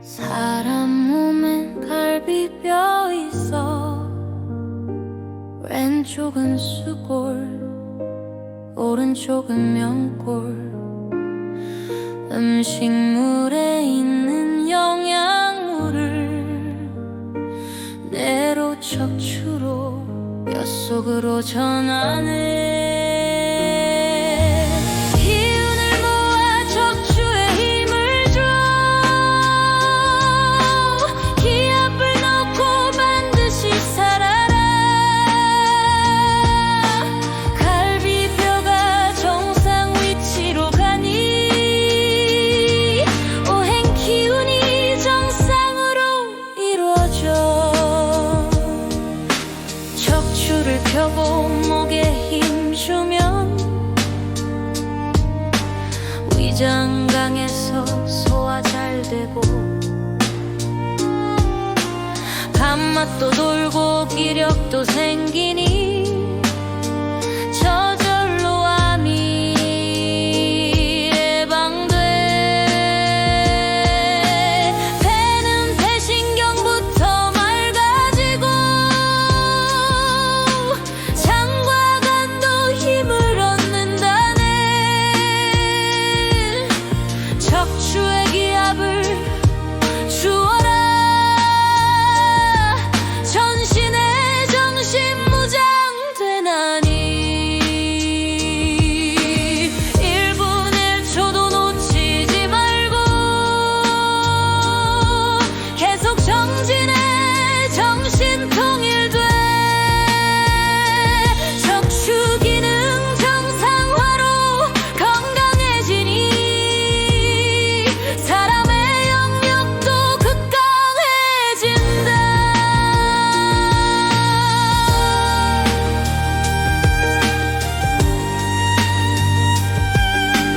사람 몸엔 갈비뼈 있어. 왼쪽은 수골 오른쪽은 명골. 음식물에 있는 영양물을 뇌로 척추로 뼛속으로 전하네 척추를 펴고 목에 힘 주면 위장 강해서 소화 잘 되고 밥맛도 돌고 기력도 생기니